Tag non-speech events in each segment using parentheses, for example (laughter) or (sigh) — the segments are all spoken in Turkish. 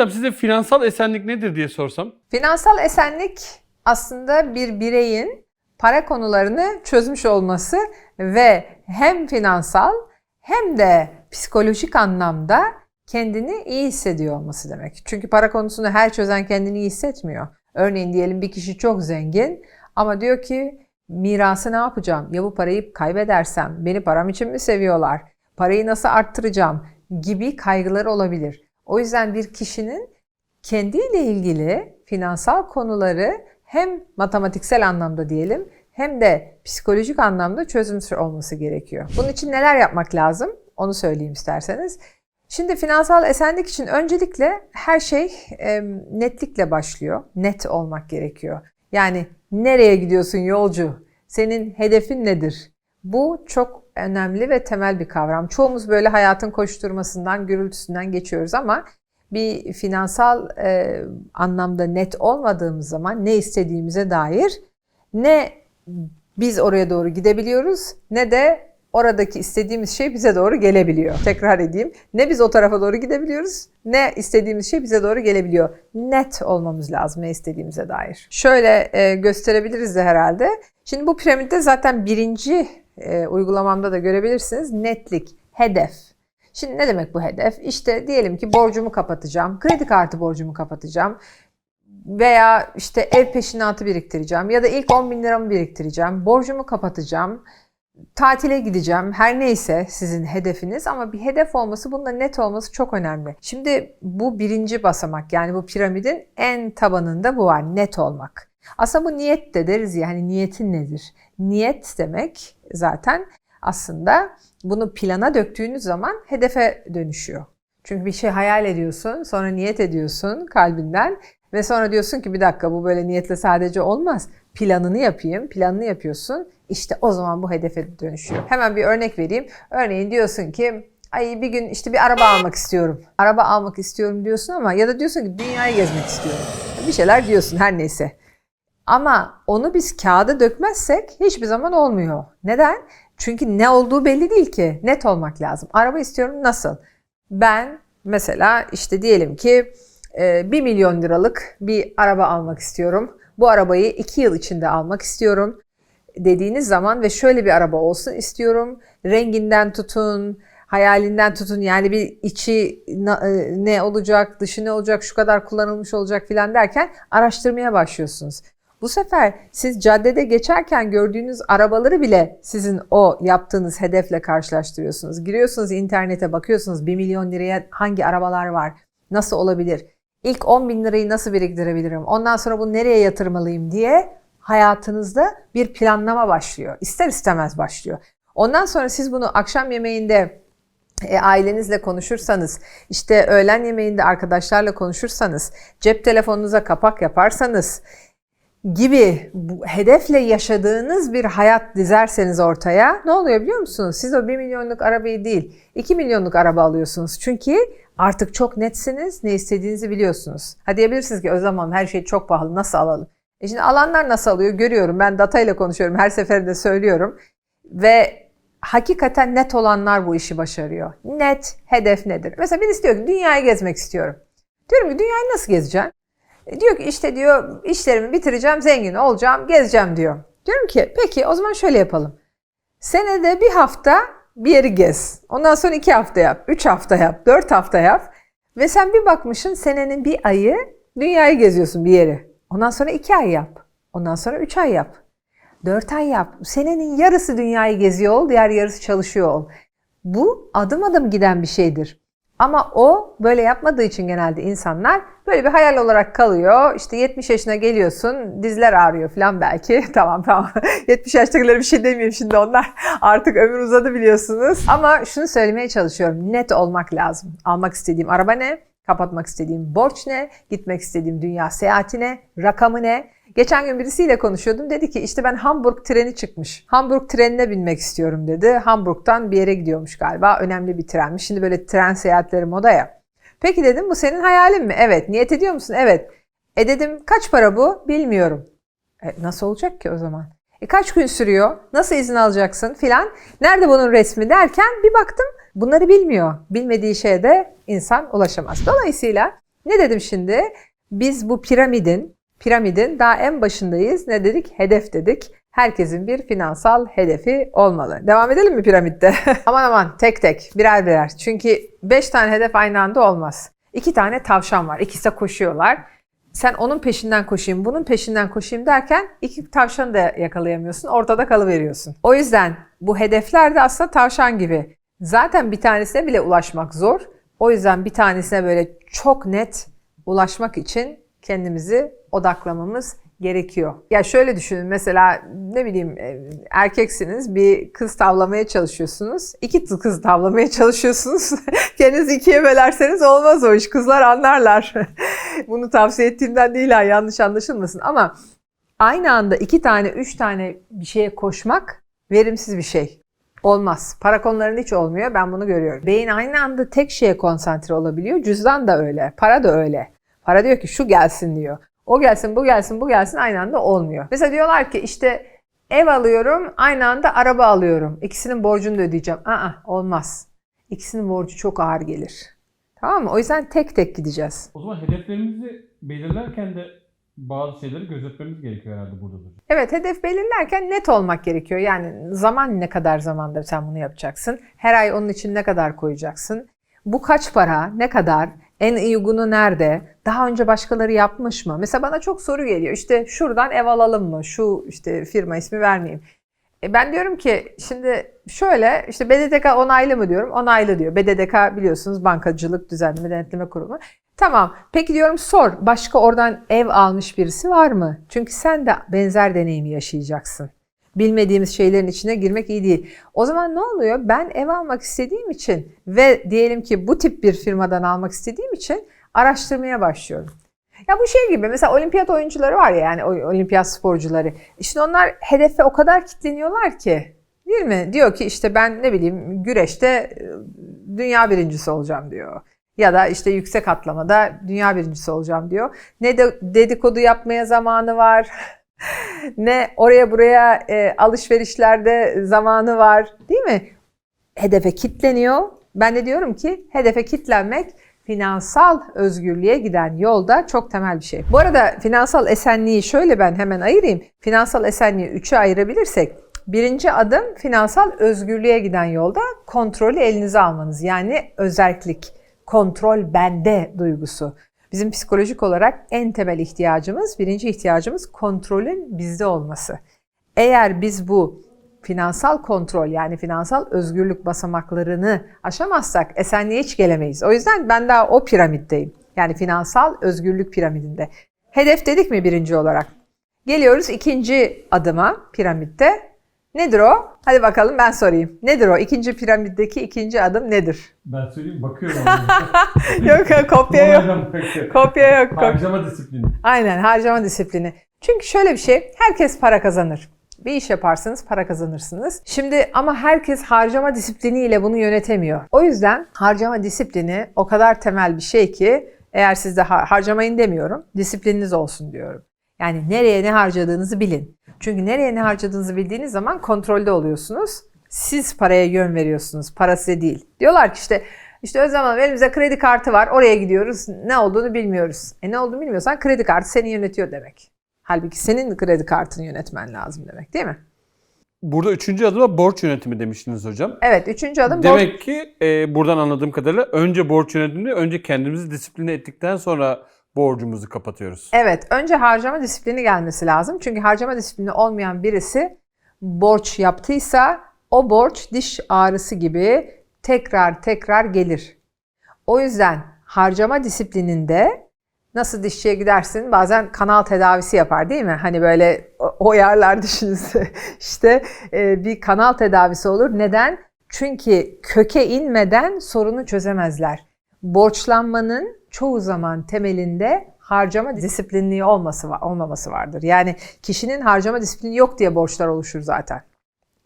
hocam size finansal esenlik nedir diye sorsam? Finansal esenlik aslında bir bireyin para konularını çözmüş olması ve hem finansal hem de psikolojik anlamda kendini iyi hissediyor olması demek. Çünkü para konusunu her çözen kendini iyi hissetmiyor. Örneğin diyelim bir kişi çok zengin ama diyor ki mirası ne yapacağım? Ya bu parayı kaybedersem? Beni param için mi seviyorlar? Parayı nasıl arttıracağım? Gibi kaygıları olabilir. O yüzden bir kişinin kendiyle ilgili finansal konuları hem matematiksel anlamda diyelim hem de psikolojik anlamda çözümsüz olması gerekiyor. Bunun için neler yapmak lazım? Onu söyleyeyim isterseniz. Şimdi finansal esenlik için öncelikle her şey e, netlikle başlıyor. Net olmak gerekiyor. Yani nereye gidiyorsun yolcu? Senin hedefin nedir? Bu çok önemli ve temel bir kavram. Çoğumuz böyle hayatın koşturmasından, gürültüsünden geçiyoruz ama bir finansal e, anlamda net olmadığımız zaman ne istediğimize dair ne biz oraya doğru gidebiliyoruz ne de oradaki istediğimiz şey bize doğru gelebiliyor. Tekrar edeyim. Ne biz o tarafa doğru gidebiliyoruz ne istediğimiz şey bize doğru gelebiliyor. Net olmamız lazım ne istediğimize dair. Şöyle e, gösterebiliriz de herhalde. Şimdi bu piramitte zaten birinci e, uygulamamda da görebilirsiniz. Netlik, hedef. Şimdi ne demek bu hedef? İşte diyelim ki borcumu kapatacağım, kredi kartı borcumu kapatacağım veya işte ev peşinatı biriktireceğim ya da ilk 10 bin liramı biriktireceğim, borcumu kapatacağım, tatile gideceğim, her neyse sizin hedefiniz ama bir hedef olması, bunda net olması çok önemli. Şimdi bu birinci basamak yani bu piramidin en tabanında bu var, net olmak. Aslında bu niyet de deriz ya, hani niyetin nedir? Niyet demek zaten aslında bunu plana döktüğünüz zaman hedefe dönüşüyor. Çünkü bir şey hayal ediyorsun, sonra niyet ediyorsun kalbinden ve sonra diyorsun ki bir dakika bu böyle niyetle sadece olmaz. Planını yapayım, planını yapıyorsun. İşte o zaman bu hedefe dönüşüyor. Hemen bir örnek vereyim. Örneğin diyorsun ki ay bir gün işte bir araba almak istiyorum. Araba almak istiyorum diyorsun ama ya da diyorsun ki dünyayı gezmek istiyorum. Bir şeyler diyorsun her neyse. Ama onu biz kağıda dökmezsek hiçbir zaman olmuyor. Neden? Çünkü ne olduğu belli değil ki. Net olmak lazım. Araba istiyorum nasıl? Ben mesela işte diyelim ki 1 milyon liralık bir araba almak istiyorum. Bu arabayı 2 yıl içinde almak istiyorum dediğiniz zaman ve şöyle bir araba olsun istiyorum. Renginden tutun, hayalinden tutun yani bir içi ne olacak, dışı ne olacak, şu kadar kullanılmış olacak filan derken araştırmaya başlıyorsunuz. Bu sefer siz caddede geçerken gördüğünüz arabaları bile sizin o yaptığınız hedefle karşılaştırıyorsunuz. Giriyorsunuz internete bakıyorsunuz 1 milyon liraya hangi arabalar var, nasıl olabilir, ilk 10 bin lirayı nasıl biriktirebilirim, ondan sonra bunu nereye yatırmalıyım diye hayatınızda bir planlama başlıyor. İster istemez başlıyor. Ondan sonra siz bunu akşam yemeğinde e, ailenizle konuşursanız, işte öğlen yemeğinde arkadaşlarla konuşursanız, cep telefonunuza kapak yaparsanız, gibi bu hedefle yaşadığınız bir hayat dizerseniz ortaya ne oluyor biliyor musunuz? Siz o 1 milyonluk arabayı değil 2 milyonluk araba alıyorsunuz. Çünkü artık çok netsiniz, ne istediğinizi biliyorsunuz. Ha diyebilirsiniz ki o zaman her şey çok pahalı nasıl alalım? E şimdi alanlar nasıl alıyor görüyorum. Ben data ile konuşuyorum. Her seferinde söylüyorum. Ve hakikaten net olanlar bu işi başarıyor. Net hedef nedir? Mesela birisi diyor ki dünyayı gezmek istiyorum. Diyorum ki dünyayı nasıl gezeceksin? E diyor ki işte diyor işlerimi bitireceğim, zengin olacağım, gezeceğim diyor. Diyorum ki peki o zaman şöyle yapalım. Senede bir hafta bir yeri gez. Ondan sonra iki hafta yap, üç hafta yap, dört hafta yap. Ve sen bir bakmışsın senenin bir ayı dünyayı geziyorsun bir yeri. Ondan sonra iki ay yap. Ondan sonra üç ay yap. Dört ay yap. Senenin yarısı dünyayı geziyor ol, diğer yarısı çalışıyor ol. Bu adım adım giden bir şeydir. Ama o böyle yapmadığı için genelde insanlar böyle bir hayal olarak kalıyor. İşte 70 yaşına geliyorsun, dizler ağrıyor falan belki. (laughs) tamam tamam. (laughs) 70 yaştakileri bir şey demeyeyim şimdi onlar. (laughs) Artık ömür uzadı biliyorsunuz. Ama şunu söylemeye çalışıyorum. Net olmak lazım. Almak istediğim araba ne? Kapatmak istediğim borç ne? Gitmek istediğim dünya seyahatine, rakamı ne? Geçen gün birisiyle konuşuyordum. Dedi ki işte ben Hamburg treni çıkmış. Hamburg trenine binmek istiyorum dedi. Hamburg'dan bir yere gidiyormuş galiba. Önemli bir trenmiş. Şimdi böyle tren seyahatleri moda ya. Peki dedim bu senin hayalin mi? Evet. Niyet ediyor musun? Evet. E dedim kaç para bu? Bilmiyorum. E, nasıl olacak ki o zaman? E, kaç gün sürüyor? Nasıl izin alacaksın filan? Nerede bunun resmi derken bir baktım bunları bilmiyor. Bilmediği şeye de insan ulaşamaz. Dolayısıyla Ne dedim şimdi? Biz bu piramidin, piramidin daha en başındayız. Ne dedik? Hedef dedik. Herkesin bir finansal hedefi olmalı. Devam edelim mi piramitte? (laughs) aman aman tek tek birer birer. Çünkü 5 tane hedef aynı anda olmaz. 2 tane tavşan var. İkisi de koşuyorlar. Sen onun peşinden koşayım, bunun peşinden koşayım derken iki tavşanı da yakalayamıyorsun. Ortada kalıveriyorsun. O yüzden bu hedefler de aslında tavşan gibi. Zaten bir tanesine bile ulaşmak zor. O yüzden bir tanesine böyle çok net ulaşmak için kendimizi odaklamamız gerekiyor. Ya şöyle düşünün mesela ne bileyim e, erkeksiniz bir kız tavlamaya çalışıyorsunuz. İki kız tavlamaya (laughs) çalışıyorsunuz. Kendinizi ikiye bölerseniz olmaz o iş. Kızlar anlarlar. (laughs) Bunu tavsiye ettiğimden değil ha yanlış anlaşılmasın ama aynı anda iki tane üç tane bir şeye koşmak verimsiz bir şey. Olmaz. Para konularında hiç olmuyor. Ben bunu görüyorum. Beyin aynı anda tek şeye konsantre olabiliyor. Cüzdan da öyle. Para da öyle. Para diyor ki şu gelsin diyor. O gelsin, bu gelsin, bu gelsin aynı anda olmuyor. Mesela diyorlar ki işte ev alıyorum, aynı anda araba alıyorum. İkisinin borcunu da ödeyeceğim. Aa, olmaz. İkisinin borcu çok ağır gelir. Tamam mı? O yüzden tek tek gideceğiz. O zaman hedeflerimizi belirlerken de bazı şeyleri gözetmemiz gerekiyor herhalde burada da. Evet hedef belirlerken net olmak gerekiyor. Yani zaman ne kadar zamanda sen bunu yapacaksın? Her ay onun için ne kadar koyacaksın? Bu kaç para? Ne kadar? En uygunu nerede? Daha önce başkaları yapmış mı? Mesela bana çok soru geliyor. İşte şuradan ev alalım mı? Şu işte firma ismi vermeyeyim. E ben diyorum ki şimdi şöyle işte BDDK onaylı mı diyorum. Onaylı diyor. BDDK biliyorsunuz Bankacılık Düzenleme Denetleme Kurumu. Tamam. Peki diyorum sor. Başka oradan ev almış birisi var mı? Çünkü sen de benzer deneyimi yaşayacaksın. Bilmediğimiz şeylerin içine girmek iyi değil. O zaman ne oluyor? Ben ev almak istediğim için ve diyelim ki bu tip bir firmadan almak istediğim için araştırmaya başlıyorum. Ya bu şey gibi mesela olimpiyat oyuncuları var ya yani olimpiyat sporcuları. İşte onlar hedefe o kadar kitleniyorlar ki değil mi? Diyor ki işte ben ne bileyim güreşte e, dünya birincisi olacağım diyor. Ya da işte yüksek atlamada dünya birincisi olacağım diyor. Ne de dedikodu yapmaya zamanı var. (laughs) (laughs) ne oraya buraya e, alışverişlerde zamanı var. Değil mi? Hedefe kitleniyor. Ben de diyorum ki hedefe kitlenmek finansal özgürlüğe giden yolda çok temel bir şey. Bu arada finansal esenliği şöyle ben hemen ayırayım. Finansal esenliği üçe ayırabilirsek birinci adım finansal özgürlüğe giden yolda kontrolü elinize almanız. Yani özellik, kontrol bende duygusu. Bizim psikolojik olarak en temel ihtiyacımız, birinci ihtiyacımız kontrolün bizde olması. Eğer biz bu finansal kontrol yani finansal özgürlük basamaklarını aşamazsak esenliğe hiç gelemeyiz. O yüzden ben daha o piramitteyim. Yani finansal özgürlük piramidinde. Hedef dedik mi birinci olarak? Geliyoruz ikinci adıma piramitte. Nedir o? Hadi bakalım ben sorayım. Nedir o? İkinci piramitteki ikinci adım nedir? Ben söyleyeyim bakıyorum. (laughs) yok yok kopya yok. Kopya yok. Harcama disiplini. Aynen harcama disiplini. Çünkü şöyle bir şey, herkes para kazanır. Bir iş yaparsınız, para kazanırsınız. Şimdi ama herkes harcama disipliniyle bunu yönetemiyor. O yüzden harcama disiplini o kadar temel bir şey ki eğer siz de har- harcamayın demiyorum, disiplininiz olsun diyorum. Yani nereye ne harcadığınızı bilin. Çünkü nereye ne harcadığınızı bildiğiniz zaman kontrolde oluyorsunuz. Siz paraya yön veriyorsunuz, para size değil. Diyorlar ki işte işte Özlem Hanım elimizde kredi kartı var, oraya gidiyoruz, ne olduğunu bilmiyoruz. E ne olduğunu bilmiyorsan kredi kartı seni yönetiyor demek. Halbuki senin kredi kartını yönetmen lazım demek değil mi? Burada üçüncü adıma borç yönetimi demiştiniz hocam. Evet, üçüncü adım borç- Demek ki e, buradan anladığım kadarıyla önce borç yönetimi, önce kendimizi disipline ettikten sonra borcumuzu kapatıyoruz. Evet, önce harcama disiplini gelmesi lazım. Çünkü harcama disiplini olmayan birisi borç yaptıysa o borç diş ağrısı gibi tekrar tekrar gelir. O yüzden harcama disiplininde nasıl dişçiye gidersin bazen kanal tedavisi yapar değil mi? Hani böyle oyarlar dişinizi. (laughs) işte e, bir kanal tedavisi olur. Neden? Çünkü köke inmeden sorunu çözemezler. Borçlanmanın çoğu zaman temelinde harcama disiplinliği olması olmaması vardır. Yani kişinin harcama disiplini yok diye borçlar oluşur zaten.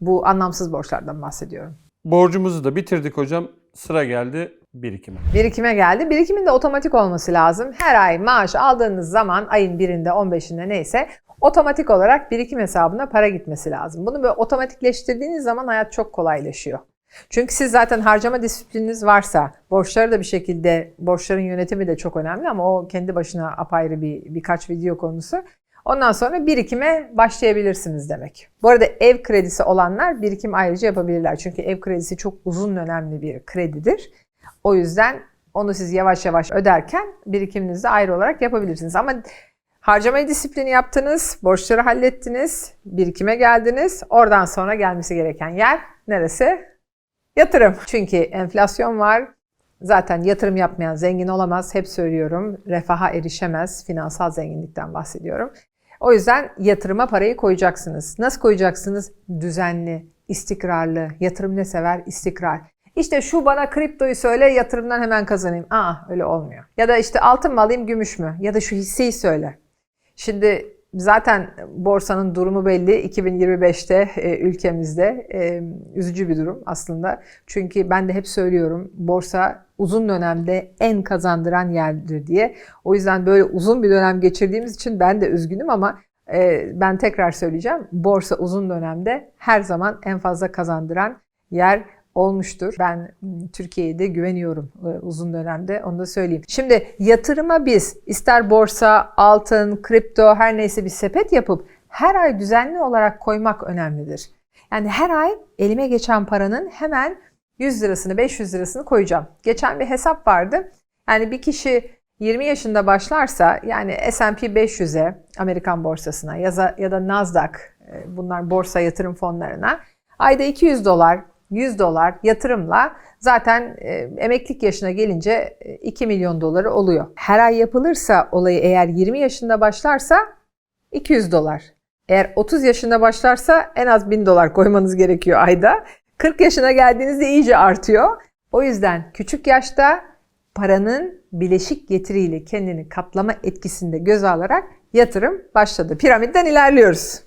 Bu anlamsız borçlardan bahsediyorum. Borcumuzu da bitirdik hocam. Sıra geldi birikime. Birikime geldi. Birikimin de otomatik olması lazım. Her ay maaş aldığınız zaman ayın birinde 15'inde neyse otomatik olarak birikim hesabına para gitmesi lazım. Bunu böyle otomatikleştirdiğiniz zaman hayat çok kolaylaşıyor. Çünkü siz zaten harcama disiplininiz varsa, borçları da bir şekilde, borçların yönetimi de çok önemli ama o kendi başına apayrı bir birkaç video konusu. Ondan sonra birikime başlayabilirsiniz demek. Bu arada ev kredisi olanlar birikim ayrıca yapabilirler. Çünkü ev kredisi çok uzun dönemli bir kredidir. O yüzden onu siz yavaş yavaş öderken birikiminizi ayrı olarak yapabilirsiniz. Ama harcama disiplini yaptınız, borçları hallettiniz, birikime geldiniz. Oradan sonra gelmesi gereken yer neresi? Yatırım. Çünkü enflasyon var. Zaten yatırım yapmayan zengin olamaz. Hep söylüyorum. Refaha erişemez. Finansal zenginlikten bahsediyorum. O yüzden yatırıma parayı koyacaksınız. Nasıl koyacaksınız? Düzenli, istikrarlı. Yatırım ne sever? İstikrar. İşte şu bana kriptoyu söyle yatırımdan hemen kazanayım. Aa öyle olmuyor. Ya da işte altın mı alayım gümüş mü? Ya da şu hisseyi söyle. Şimdi zaten borsanın durumu belli. 2025'te e, ülkemizde e, üzücü bir durum aslında. Çünkü ben de hep söylüyorum borsa uzun dönemde en kazandıran yerdir diye. O yüzden böyle uzun bir dönem geçirdiğimiz için ben de üzgünüm ama e, ben tekrar söyleyeceğim. Borsa uzun dönemde her zaman en fazla kazandıran yer olmuştur. Ben Türkiye'ye de güveniyorum e, uzun dönemde onu da söyleyeyim. Şimdi yatırıma biz ister borsa, altın, kripto her neyse bir sepet yapıp her ay düzenli olarak koymak önemlidir. Yani her ay elime geçen paranın hemen 100 lirasını 500 lirasını koyacağım. Geçen bir hesap vardı. Yani bir kişi 20 yaşında başlarsa yani S&P 500'e Amerikan borsasına ya da Nasdaq e, bunlar borsa yatırım fonlarına ayda 200 dolar 100 dolar yatırımla zaten e, emeklilik yaşına gelince e, 2 milyon doları oluyor. Her ay yapılırsa olayı eğer 20 yaşında başlarsa 200 dolar. Eğer 30 yaşında başlarsa en az 1000 dolar koymanız gerekiyor ayda. 40 yaşına geldiğinizde iyice artıyor. O yüzden küçük yaşta paranın bileşik getiriyle kendini katlama etkisinde göz alarak yatırım başladı. Piramitten ilerliyoruz.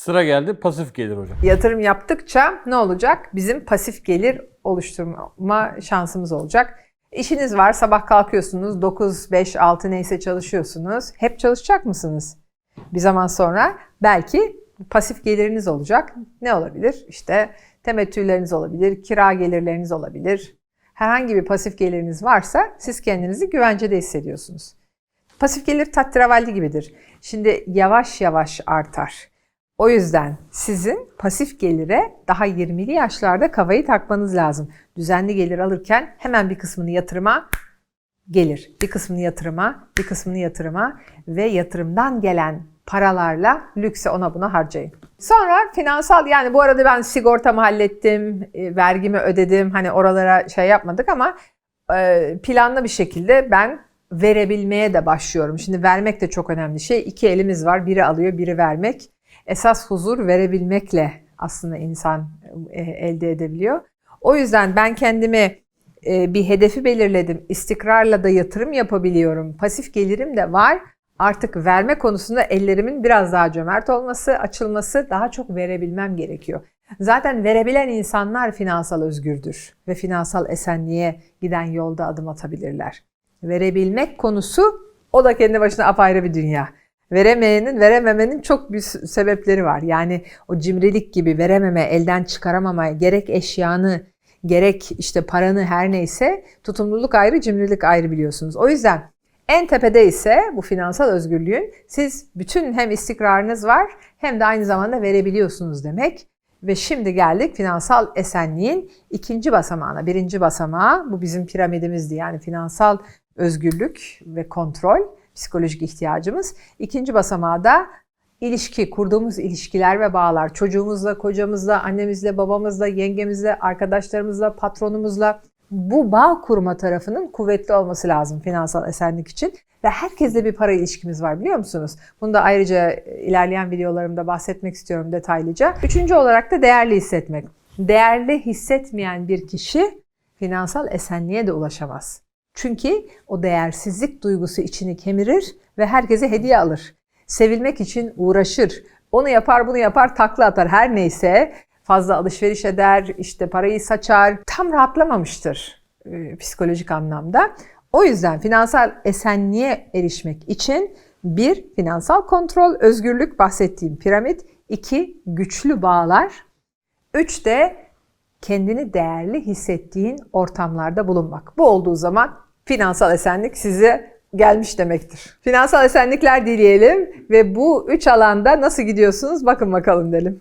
Sıra geldi pasif gelir hocam. Yatırım yaptıkça ne olacak? Bizim pasif gelir oluşturma şansımız olacak. İşiniz var, sabah kalkıyorsunuz, 9, 5, 6 neyse çalışıyorsunuz. Hep çalışacak mısınız? Bir zaman sonra belki pasif geliriniz olacak. Ne olabilir? İşte temettüleriniz olabilir, kira gelirleriniz olabilir. Herhangi bir pasif geliriniz varsa siz kendinizi güvencede hissediyorsunuz. Pasif gelir tatravalli gibidir. Şimdi yavaş yavaş artar. O yüzden sizin pasif gelire daha 20'li yaşlarda kafayı takmanız lazım. Düzenli gelir alırken hemen bir kısmını yatırıma gelir. Bir kısmını yatırıma, bir kısmını yatırıma ve yatırımdan gelen paralarla lükse ona buna harcayın. Sonra finansal yani bu arada ben sigortamı hallettim, e, vergimi ödedim. Hani oralara şey yapmadık ama e, planlı bir şekilde ben verebilmeye de başlıyorum. Şimdi vermek de çok önemli şey. İki elimiz var. Biri alıyor, biri vermek esas huzur verebilmekle aslında insan e, elde edebiliyor. O yüzden ben kendime e, bir hedefi belirledim. İstikrarla da yatırım yapabiliyorum. Pasif gelirim de var. Artık verme konusunda ellerimin biraz daha cömert olması, açılması, daha çok verebilmem gerekiyor. Zaten verebilen insanlar finansal özgürdür ve finansal esenliğe giden yolda adım atabilirler. Verebilmek konusu o da kendi başına apayrı bir dünya veremeyenin, verememenin çok bir sebepleri var. Yani o cimrilik gibi verememe, elden çıkaramama, gerek eşyanı, gerek işte paranı her neyse tutumluluk ayrı, cimrilik ayrı biliyorsunuz. O yüzden en tepede ise bu finansal özgürlüğün siz bütün hem istikrarınız var hem de aynı zamanda verebiliyorsunuz demek. Ve şimdi geldik finansal esenliğin ikinci basamağına. Birinci basamağı bu bizim piramidimizdi yani finansal özgürlük ve kontrol psikolojik ihtiyacımız. İkinci basamağı da ilişki, kurduğumuz ilişkiler ve bağlar. Çocuğumuzla, kocamızla, annemizle, babamızla, yengemizle, arkadaşlarımızla, patronumuzla bu bağ kurma tarafının kuvvetli olması lazım finansal esenlik için. Ve herkesle bir para ilişkimiz var biliyor musunuz? Bunu da ayrıca ilerleyen videolarımda bahsetmek istiyorum detaylıca. Üçüncü olarak da değerli hissetmek. Değerli hissetmeyen bir kişi finansal esenliğe de ulaşamaz. Çünkü o değersizlik duygusu içini kemirir ve herkese hediye alır. Sevilmek için uğraşır. Onu yapar bunu yapar takla atar her neyse fazla alışveriş eder, işte parayı saçar. Tam rahatlamamıştır e, psikolojik anlamda. O yüzden finansal esenliğe erişmek için bir finansal kontrol, özgürlük bahsettiğim piramit, iki güçlü bağlar, üç de kendini değerli hissettiğin ortamlarda bulunmak. Bu olduğu zaman finansal esenlik size gelmiş demektir. Finansal esenlikler dileyelim ve bu üç alanda nasıl gidiyorsunuz bakın bakalım dedim.